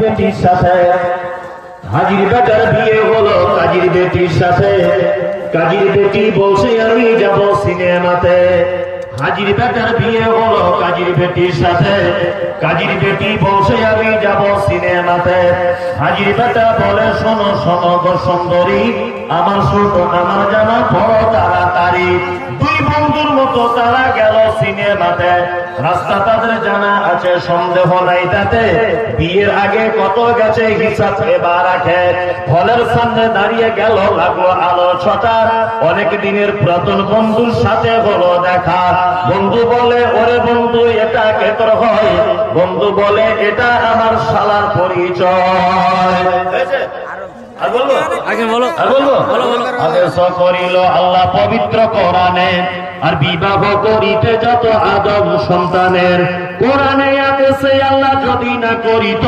বেটির সাথে হাজির বেটার বিয়ে হলো কাজীর বেটির সাথে বেটি বলছে, আমি যাব সিনেমাতে। হাজির বেটার বিয়ে হলো বেটির সাথে বেটি বলছে, আমি যাব সিনেমাতে। হাজির বেটা বলে, শোনো শোনো সুন্দরী, আমার ছোট আমার জামা বড় সিনেমাতে রাস্তা তাদের জানা আছে, সন্দেহ নাই তাতে। বিয়ের আগে কত গেছে হিসাব এবার রাখে। ফলের সামনে দাঁড়িয়ে গেল, লাগল আলো ছটা অনেক দিনের পুরাতন বন্ধুর সাথে হলো দেখা। বন্ধু বলে, ওরে বন্ধু, এটা কেতর হয়? বন্ধু বলে, এটা আমার শালার পরিচয়। আগে বলো। আর বলো, বলো। আদেশ করিল আল্লাহ পবিত্র কোরআনে। আর বিবাহ করিতে যত আদম সন্তানের কোরআনে আদেশে আল্লাহ যদি না করিত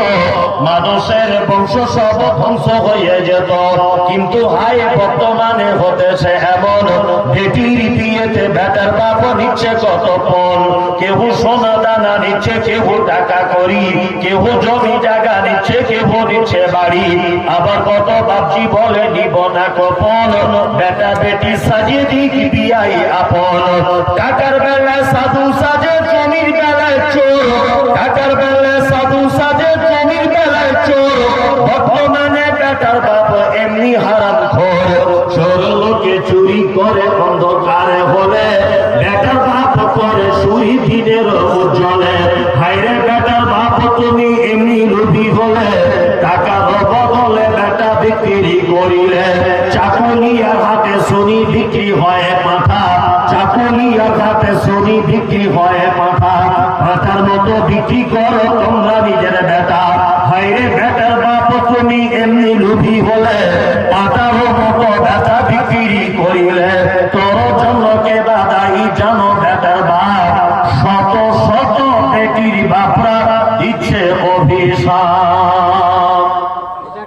মানুষের বংশ সব ধ্বংস হয়ে যেত। কিন্তু হাই বর্তমানে হতেছে এমন। বেটির বিয়েতে বেটার বাপ নিচ্ছে কত পণ কেউ সোনা দানা নিচ্ছে কেউ টাকা করি। কেউ জমি জায়গা নিচ্ছে কেউ নিচ্ছে বাড়ি। আবার কত বাপজি বলে, নিব না কপন। বেটা বেটি সাজিয়ে দিক বিয়াই আপন। টাকার বেলা সাধু সাজে বিক্রি করিলে চাকুলিয়ার হাতে শনি বিক্রি হয় মাথা। চাকুলিয়ার হাতে শনি বিক্রি হয় মাথা। মাথার মতো বিক্রি করো তোমরা নিজের বেটা। হাইরে বেটার বাপ তুমি এমনি লুভি হলে পাতারও মতো বেটা বিক্রি করিলে। তোর জন্য কে দাদাই জানো বেটার বাপ। শত শত বেটির বাপরা দিচ্ছে অভিশাপ।